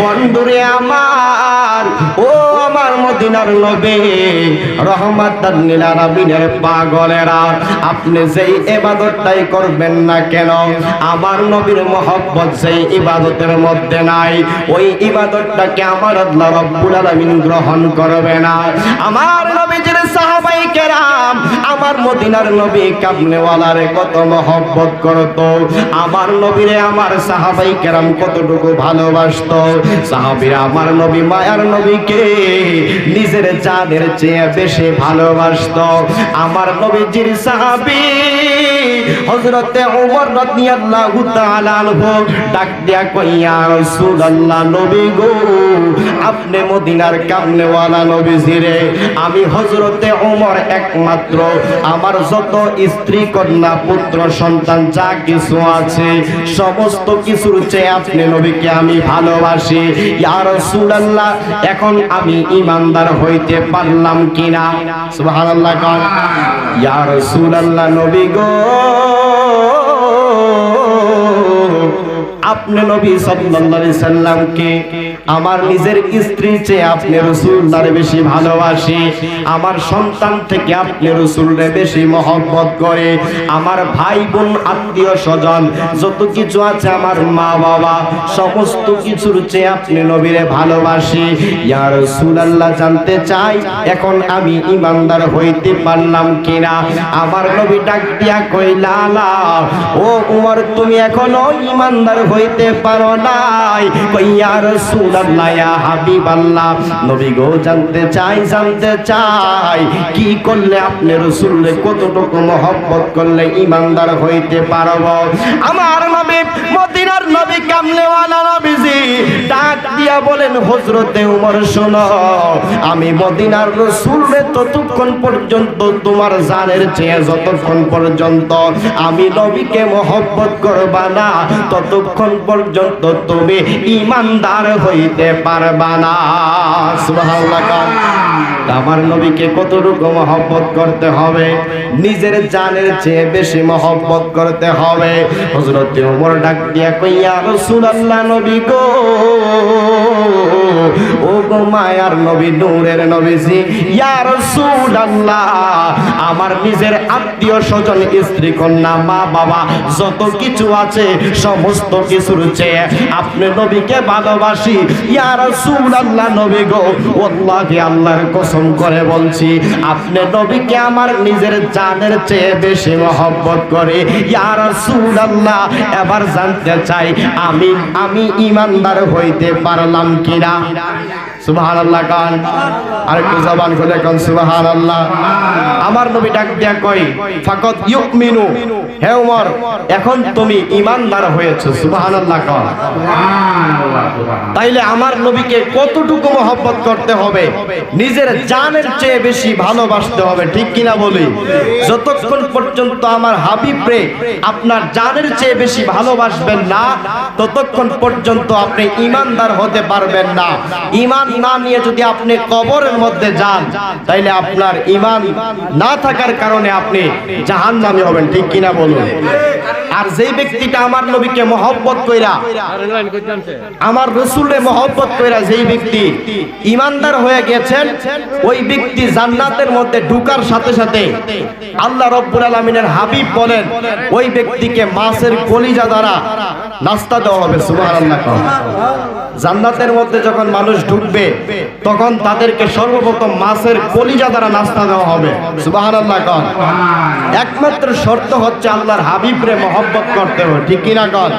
বন্ধুরে আমার, ও আমার মদিনার নবী, রহমাতান লিল আলামিনের পাগলেরা, আপনি যেই ইবাদতটাই করবেন না কেন, আমার নবীর মহব্বত সেই ইবাদতের মধ্যে নাই, ওই ইবাদতটাকে আমার আল্লাহ রব্বুল আলামিন গ্রহণ করবে না। আমার নবীজির সাহাবাই কেরাম, আমার মদিনার নবী কামনেওয়ালারে কত মহব্বত করতো, আমার নবীরে আমার সাহাবাই কেরাম কতটুকু ভালোবাসতো সাহাবীরা আমার নবী, মায়ার নবীকে নিজের জানের চেয়ে বেশি ভালোবাসতো। আমার নবীজির সাহাবী ওমর রাদিয়াল্লাহু তাআলা আনহু ডাক দিয়া কইয়া রাসূলুল্লাহ, নবী গো, আপনি মদিনার আমি হযরতে ওমর একমাত্র। আমার যত স্ত্রী, কন্যা, পুত্র, সন্তান, যা কিছু আছে, সমস্ত কিছুর চেয়ে আপনি নবীকে আমি ভালোবাসি। ইয়া রাসূলুল্লাহ এখন আমি ইমানদার হইতে পারলাম কিনা? সুবহানাল্লাহ ইয়ার ইয়া রাসূলুল্লাহ নবী গো। আপনি নবী সাল্লাল্লাহু সাল্লামকে, আমার নিজের স্ত্রী চেয়ে আপনি রাসূলুল্লাহর বেশি ভালোবাসি, আমার সন্তান থেকে আপনি রাসূলরে বেশি মহব্বত করে, আমার ভাই বোন আত্মীয় স্বজন, যত কিছু আছে আমার মা বাবা, সমস্ত কিছুর চেয়ে আপনি নবীরে ভালোবাসি। ইয়া রাসূলুল্লাহ, জানতে চাই এখন আমি ইমানদার হইতে পারলাম কিনা? আমার নবী ডাক দিয়া কইলা ও উমর, তুমি এখনও ইমানদার হইতে পারো নাই। কইয়া রাসূলুল্লাহ, ইয়া হাবিবাল্লাহ, নবী গো, জানতে চাই জানতে চাই, কি করলে আপনি রাসূলকে কতটুকু মহব্বত করলে ইমানদার হইতে পারব? আমার নবী, মদিনার নবী কামলেওয়ালা বলেন, হযরতে উমর, শোন, আমি মদিনার রাসূলরে ততক্ষণ পর্যন্ত তোমার জানের চেয়ে যতক্ষণ পর্যন্ত আমি নবীকে মহব্বত করবা না, ততক্ষণ পর্যন্ত তুমি ইমানদার হইতে পারবা না। আমার নবীকে কতটুকু মহব্বত করতে হবে? নিজের জানের চেয়ে বেশি মহব্বত করতে হবে। হযরত উমর ডাক দিয়া কইয়া রসুল আল্লাহ নবী গো মায়ার নবী, নূরের নবীজি। ইয়া রাসূলুল্লাহ, আমার নিজের আত্মীয় স্বজন, স্ত্রী, কন্যা, মা, বাবা, যত কিছু আছে, সমস্ত কিছুর চেয়ে আপনি নবীকে ভালোবাসি। ইয়া রাসূলুল্লাহ নবী গো, ওয়াল্লাহি আল্লাহর কসম করে বলছি, আপনি নবীকে আমার নিজের জানের চেয়ে বেশি মহব্বত করে। ইয়া রাসূলুল্লাহ, এবার জানতে চাই, আমি আমি ইমানদার হইতে পারলাম কিনা? আমার নবী ডাক দিয়া কই ইউক ইউমিনু হে ওমর এখন তুমি ইমানদার হয়েছো সুবহানাল্লাহ কান তাইলে আমার নবীকে কতটুকু মহব্বত করতে হবে? নিজের জানের চেয়ে বেশি ভালোবাসতে হবে ঠিক কিনা বলি? যতক্ষণ পর্যন্ত আমার হাবিবরে আপনার জানের চেয়ে বেশি ভালোবাসবেন না ততক্ষণ পর্যন্ত আপনি ইমানদার হতে পারবেন না। ইমান না নিয়ে যদি আপনি কবরের মধ্যে যান তাইলে আপনার ইমান না থাকার কারণে আপনি জাহান্নামী হবেন ঠিক কিনা বলুন। আর যেই ব্যক্তিটা আমার নবীকে মহব্বত কইরা, আমার রসুলে মহব্বত কইরা যেই ব্যক্তি ইমানদার হয়ে গেছেন, ওই ব্যক্তি জান্নাতের মধ্যে ঢুকার সাথে সাথে আল্লাহ রব্বুল আলমিনের হাবিব বলেন, ওই ব্যক্তিকে মাছের কলিজা দ্বারা নাস্তা দেওয়া হবে সুবাহ আল্লাহ জান্নাতের মধ্যে যখন মানুষ ঢুকবে, তখন তাদেরকে সর্বপ্রথম মাছের কলিজা দ্বারা নাস্তা দেওয়া হবে সুবাহ একমাত্র শর্ত হচ্ছে আল্লাহর হাবিবরে মহব্বত করতে হবে ঠিক কিনা কন?